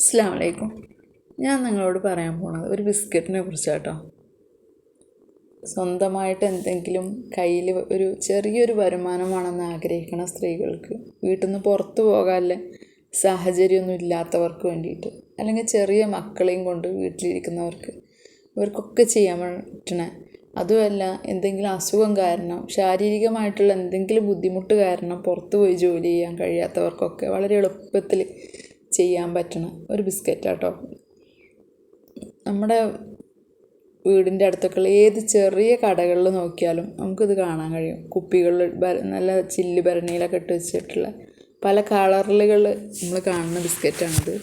അസ്സാം വലൈക്കും ഞാൻ നിങ്ങളോട് പറയാൻ പോണത് ഒരു ബിസ്ക്കറ്റിനെ കുറിച്ചാട്ടോ. സ്വന്തമായിട്ട് എന്തെങ്കിലും കയ്യിൽ ഒരു ചെറിയൊരു വരുമാനമാണെന്ന് ആഗ്രഹിക്കുന്ന സ്ത്രീകൾക്ക് വീട്ടിൽ നിന്ന് പുറത്ത് പോകാനുള്ള സാഹചര്യമൊന്നും ഇല്ലാത്തവർക്ക് വേണ്ടിയിട്ട് അല്ലെങ്കിൽ ചെറിയ മക്കളെയും കൊണ്ട് വീട്ടിലിരിക്കുന്നവർക്ക് ഇവർക്കൊക്കെ ചെയ്യാൻ പറ്റണ അതുമല്ല എന്തെങ്കിലും അസുഖം കാരണം ശാരീരികമായിട്ടുള്ള എന്തെങ്കിലും ബുദ്ധിമുട്ട് കാരണം പുറത്ത് പോയി ജോലി ചെയ്യാൻ കഴിയാത്തവർക്കൊക്കെ വളരെ എളുപ്പത്തിൽ ചെയ്യാൻ പറ്റണ ഒരു ബിസ്ക്കറ്റാട്ടോ. നമ്മുടെ വീടിന്റെ അടുത്തൊക്കെയുള്ള ഏത് ചെറിയ കടകളിൽ നോക്കിയാലും നമുക്കിത് കാണാൻ കഴിയും. കുപ്പികളിൽ നല്ല ചില്ല് ഭരണിയിലൊക്കെ ഇട്ട് വെച്ചിട്ടുള്ള പല കളറുകൾ നമ്മൾ കാണുന്ന ബിസ്ക്കറ്റാണിത്.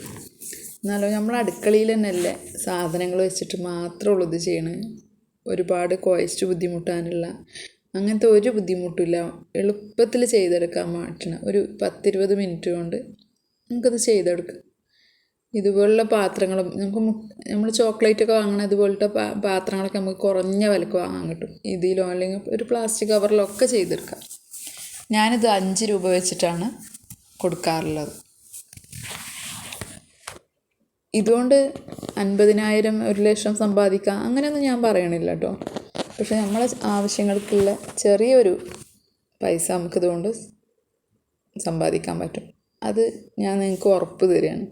എന്നാലും നമ്മൾ അടുക്കളയിൽ തന്നെയല്ലേ സാധനങ്ങൾ വെച്ചിട്ട് മാത്രമേ ഉള്ളൂ ഇത് ചെയ്യണത് ഒരുപാട് കോയസ്റ്റ് ബുദ്ധിമുട്ടാനുള്ള അങ്ങനത്തെ ഒരു ബുദ്ധിമുട്ടില്ല എളുപ്പത്തിൽ ചെയ്തെടുക്കാൻ മാറ്റണം ഒരു പത്തിരുപത് മിനിറ്റ് കൊണ്ട് നമുക്കത് ചെയ്തെടുക്കാം. ഇതുപോലുള്ള പാത്രങ്ങളും നമുക്ക് നമ്മൾ ചോക്ലേറ്റ് ഒക്കെ വാങ്ങണ ഇതുപോലത്തെ പാത്രങ്ങളൊക്കെ നമുക്ക് കുറഞ്ഞ വിലക്ക് വാങ്ങാൻ കിട്ടും. ഇതിലോ അല്ലെങ്കിൽ ഒരു പ്ലാസ്റ്റിക് കവറിലോ ഒക്കെ ചെയ്തെടുക്കാം. ഞാനിത് അഞ്ച് രൂപ വെച്ചിട്ടാണ് കൊടുക്കാറുള്ളത്. ഇതുകൊണ്ട് അൻപതിനായിരം ഒരു ലക്ഷം സമ്പാദിക്കാം. അങ്ങനെയൊന്നും ഞാൻ പറയണില്ല കേട്ടോ പക്ഷെ നമ്മളെ ആവശ്യങ്ങൾക്കുള്ള ചെറിയൊരു പൈസ നമുക്കിതുകൊണ്ട് സമ്പാദിക്കാൻ പറ്റും. അത് ഞാൻ നിങ്ങൾക്ക് ഉറപ്പ് തരികയാണ്.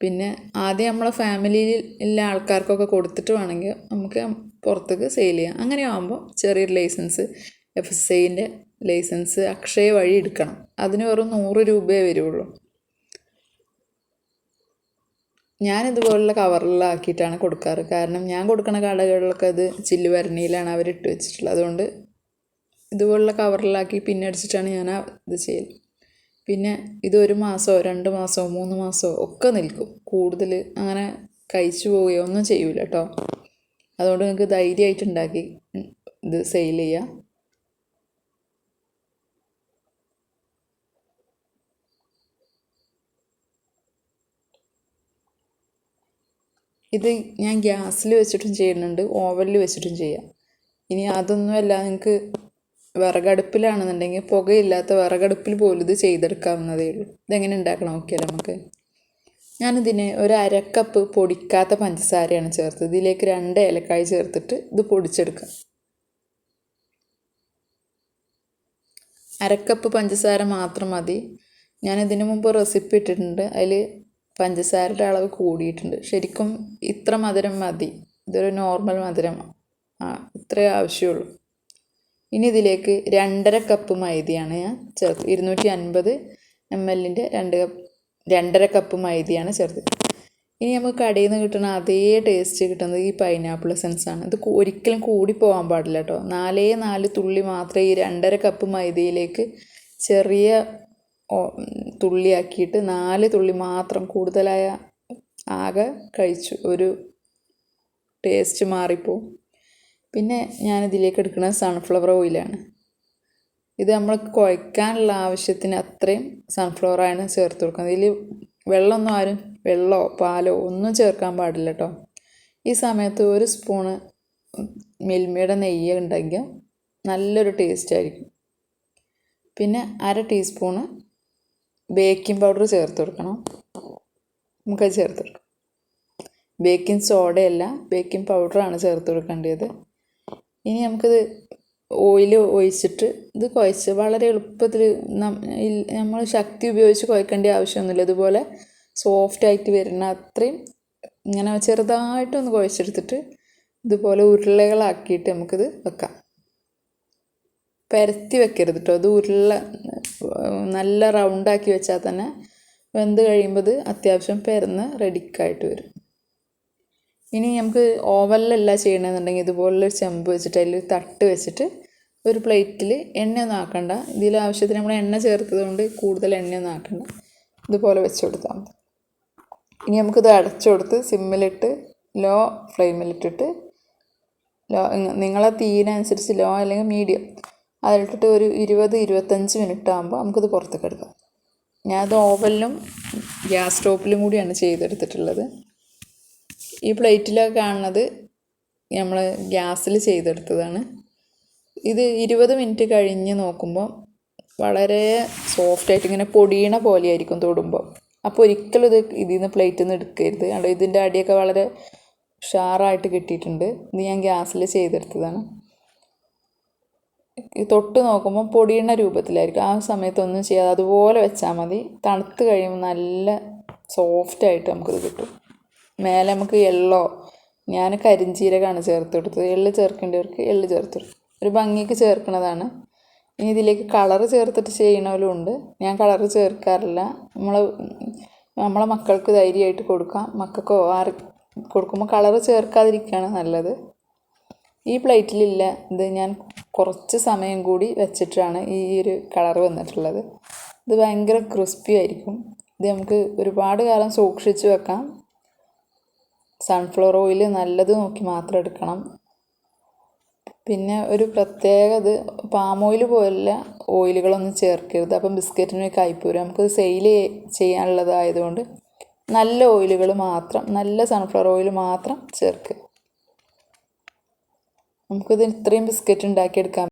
പിന്നെ ആദ്യം നമ്മളെ ഫാമിലിയിൽ ഉള്ള ആൾക്കാർക്കൊക്കെ കൊടുത്തിട്ട് വേണമെങ്കിൽ നമുക്ക് പുറത്തേക്ക് സെയിൽ ചെയ്യാം. അങ്ങനെ ആകുമ്പോൾ ചെറിയൊരു ലൈസൻസ് എഫ് എസ് ഐന്റെ ലൈസൻസ് അക്ഷയ വഴി എടുക്കണം. അതിന് വെറും നൂറ് രൂപയേ വരുള്ളൂ. ഞാനിതുപോലുള്ള കവറിലാക്കിയിട്ടാണ് കൊടുക്കാറ്. കാരണം ഞാൻ കൊടുക്കുന്ന കടകളിലൊക്കെ അത് ചില്ല് അവർ അവരിട്ട് വെച്ചിട്ടുള്ളത്. അതുകൊണ്ട് ഇതുപോലുള്ള കവറിലാക്കി പിന്നെ അടിച്ചിട്ടാണ് ഞാൻ ഇത് ചെയ്യൽ പിന്നെ ഇത് ഒരു മാസമോ രണ്ട് മാസമോ മൂന്ന് മാസമോ ഒക്കെ നിൽക്കും. കൂടുതൽ അങ്ങനെ കഴിച്ചു പോവുകയോ ഒന്നും ചെയ്യൂല കേട്ടോ അതുകൊണ്ട് നിങ്ങൾക്ക് ധൈര്യമായിട്ട് ഉണ്ടാക്കി ഇത് സെയിൽ ചെയ്യാം. ഇത് ഞാൻ ഗ്യാസിൽ വെച്ചിട്ടും ചെയ്യുന്നുണ്ട് ഓവനിൽ വെച്ചിട്ടും ചെയ്യാം. ഇനി അതൊന്നുമല്ല നിങ്ങൾക്ക് വിറകടുപ്പിലാണെന്നുണ്ടെങ്കിൽ പുകയില്ലാത്ത വിറകടുപ്പിൽ പോലും ഇത് ചെയ്തെടുക്കാവുന്നതേ ഉള്ളൂ. ഇതെങ്ങനെ ഉണ്ടാക്കണം നോക്കിയാൽ നമുക്ക്? ഞാനിതിന് ഒരു അരക്കപ്പ് പൊടിക്കാത്ത പഞ്ചസാരയാണ് ചേർത്തത്. ഇതിലേക്ക് രണ്ട് ഏലക്കായ ചേർത്തിട്ട് ഇത് പൊടിച്ചെടുക്കാം. അരക്കപ്പ് പഞ്ചസാര മാത്രം മതി. ഞാനിതിനു മുമ്പ് റെസിപ്പി ഇട്ടിട്ടുണ്ട്. അതിൽ പഞ്ചസാരയുടെ അളവ് കൂടിയിട്ടുണ്ട്. ശരിക്കും ഇത്ര മധുരം മതി. ഇതൊരു നോർമൽ മധുരം. ആ ഇത്രയേ ആവശ്യമുള്ളൂ. ഇനി ഇതിലേക്ക് രണ്ടര കപ്പ് മൈദയാണ് ഞാൻ ചേർത്ത് ഇരുന്നൂറ്റി അൻപത് എം എല്ലിന്റെ രണ്ട് കപ്പ് രണ്ടര കപ്പ് മൈദയാണ് ചേർത്ത്. ഇനി നമുക്ക് കടയിൽ നിന്ന് കിട്ടുന്ന അതേ ടേസ്റ്റ് കിട്ടുന്നത് ഈ പൈനാപ്പിൾ എസൻസാണ് ഇത് ഒരിക്കലും കൂടി പോകാൻ പാടില്ല കേട്ടോ നാലേ നാല് തുള്ളി മാത്രമേ ഈ രണ്ടര കപ്പ് മൈദയിലേക്ക് ചെറിയ തുള്ളിയാക്കിയിട്ട് നാല് തുള്ളി മാത്രം കൂടുതലായ ആകെ കഴിച്ചു. ഒരു ടേസ്റ്റ് മാറിപ്പോവും. പിന്നെ ഞാനിതിലേക്ക് എടുക്കുന്നത് സൺഫ്ലവർ ഓയിലാണ് ഇത് നമ്മൾ കുഴക്കാനുള്ള ആവശ്യത്തിന് അത്രയും സൺഫ്ലവറാണ് ചേർത്ത് കൊടുക്കുന്നത്. ഇതിൽ വെള്ളമൊന്നും ആരും വെള്ളമോ പാലോ ഒന്നും ചേർക്കാൻ പാടില്ല കേട്ടോ ഈ സമയത്ത് ഒരു സ്പൂണ് മിൽമയുടെ നെയ്യ് ഉണ്ടെങ്കിൽ നല്ലൊരു ടേസ്റ്റ് ആയിരിക്കും. പിന്നെ അര ടീസ്പൂണ് ബേക്കിംഗ് പൗഡർ ചേർത്ത് കൊടുക്കണം. നമുക്കത് ചേർത്ത് കൊടുക്കാം. ബേക്കിംഗ് സോഡയല്ല ബേക്കിംഗ് പൗഡറാണ് ചേർത്ത് കൊടുക്കേണ്ടത്. ഇനി നമുക്കിത് ഓയിൽ ഒഴിച്ചിട്ട് ഇത് കുഴച്ച് വളരെ എളുപ്പത്തിൽ നമ്മൾ ശക്തി ഉപയോഗിച്ച് കുഴക്കേണ്ട ആവശ്യമൊന്നുമില്ല. ഇതുപോലെ സോഫ്റ്റായിട്ട് വരുന്ന അത്രയും ഇങ്ങനെ ചെറുതായിട്ടൊന്ന് കുഴച്ചെടുത്തിട്ട് ഇതുപോലെ ഉരുളകളാക്കിയിട്ട് നമുക്കിത് വെക്കാം. പരത്തി വെക്കരുത് കേട്ടോ അത് ഉരുള നല്ല റൗണ്ടാക്കി വെച്ചാൽ തന്നെ വെന്ത് കഴിയുമ്പോൾ അത് അത്യാവശ്യം പരന്ന് റെഡിക്കായിട്ട് വരും. ഇനി നമുക്ക് ഓവനിലല്ല ചെയ്യണമെന്നുണ്ടെങ്കിൽ ഇതുപോലുള്ളൊരു ചെമ്പ് വെച്ചിട്ട് അതിൽ തട്ട് വെച്ചിട്ട് ഒരു പ്ലേറ്റിൽ എണ്ണയൊന്നും ആക്കണ്ട. ഇതിൽ ആവശ്യത്തിന് നമ്മൾ എണ്ണ ചേർത്തത് കൊണ്ട് കൂടുതൽ എണ്ണയൊന്നും ആക്കണ്ട. ഇതുപോലെ വെച്ച് കൊടുത്താൽ മതി. ഇനി നമുക്കിത് അടച്ചു കൊടുത്ത് സിമ്മിലിട്ട് ലോ ഫ്ലെയിമിലിട്ടിട്ട് ലോ നിങ്ങളെ തീയിനനുസരിച്ച് ലോ അല്ലെങ്കിൽ മീഡിയം അതിലിട്ടിട്ട് ഒരു ഇരുപത് ഇരുപത്തഞ്ച് മിനിറ്റ് ആകുമ്പോൾ നമുക്കിത് പുറത്തേക്ക് എടുക്കാം. ഞാനത് ഓവനിലും ഗ്യാസ് സ്റ്റോപ്പിലും കൂടിയാണ് ചെയ്തെടുത്തിട്ടുള്ളത്. ഈ പ്ലേറ്റിലൊക്കെ കാണുന്നത് നമ്മൾ ഗ്യാസിൽ ചെയ്തെടുത്തതാണ്. ഇത് ഇരുപത് മിനിറ്റ് കഴിഞ്ഞ് നോക്കുമ്പോൾ വളരെ സോഫ്റ്റായിട്ട് ഇങ്ങനെ പൊടിയണ പോലെയായിരിക്കും തൊടുമ്പോൾ അപ്പോൾ ഒരിക്കലും ഇത് ഇതിൽ നിന്ന് പ്ലേറ്റിൽ നിന്ന് എടുക്കരുത്. കണ്ടോ ഇതിന്റെ അടിയൊക്കെ വളരെ ഷാറായിട്ട് കിട്ടിയിട്ടുണ്ട്. ഇത് ഞാൻ ഗ്യാസിൽ ചെയ്തെടുത്തതാണ്. തൊട്ട് നോക്കുമ്പോൾ പൊടിയണ രൂപത്തിലായിരിക്കും. ആ സമയത്തൊന്നും ചെയ്യാതെ അതുപോലെ വെച്ചാൽ മതി. തണുത്ത് കഴിയുമ്പോൾ നല്ല സോഫ്റ്റായിട്ട് നമുക്കിത് കിട്ടും. മേലെ നമുക്ക് എള്ളോ ഞാൻ കരിഞ്ചീരകമാണ് ചേർത്ത് കൊടുത്തത് എള്ള് ചേർക്കേണ്ടവർക്ക് എള്ള് ചേർത്ത് കൊടുക്കും ഒരു ഭംഗിക്ക് ചേർക്കുന്നതാണ്. ഇനി ഇതിലേക്ക് കളറ് ചേർത്തിട്ട് ചെയ്യണവരും ഉണ്ട്. ഞാൻ കളറ് ചേർക്കാറില്ല. നമ്മൾ നമ്മളെ മക്കൾക്ക് ധൈര്യമായിട്ട് കൊടുക്കാം. മക്കൾക്കോ ആർ കൊടുക്കുമ്പോൾ കളറ് ചേർക്കാതിരിക്കുകയാണ് നല്ലത്. ഈ പ്ലേറ്റിലില്ല ഇത് ഞാൻ കുറച്ച് സമയം കൂടി വെച്ചിട്ടാണ് ഈ ഒരു കളർ വന്നിട്ടുള്ളത്. ഇത് ഭയങ്കര ക്രിസ്പി ആയിരിക്കും. ഇത് നമുക്ക് ഒരുപാട് കാലം സൂക്ഷിച്ച് വെക്കാം. സൺഫ്ലവർ ഓയിൽ നല്ലത് നോക്കി മാത്രം എടുക്കണം. പിന്നെ ഒരു പ്രത്യേക ഇത് പാം ഓയിൽ പോലുള്ള ഓയിലുകളൊന്നും ചേർക്കരുത്. അപ്പം ബിസ്ക്കറ്റിന് കയ്പ്പ് നമുക്ക് സെയിൽ ചെയ്യാനുള്ളതായതുകൊണ്ട് നല്ല ഓയിലുകൾ മാത്രം നല്ല സൺഫ്ലവർ ഓയിൽ മാത്രം ചേർക്കുക. നമുക്കിത് ഇത്രയും ബിസ്ക്കറ്റ് ഉണ്ടാക്കിയെടുക്കാൻ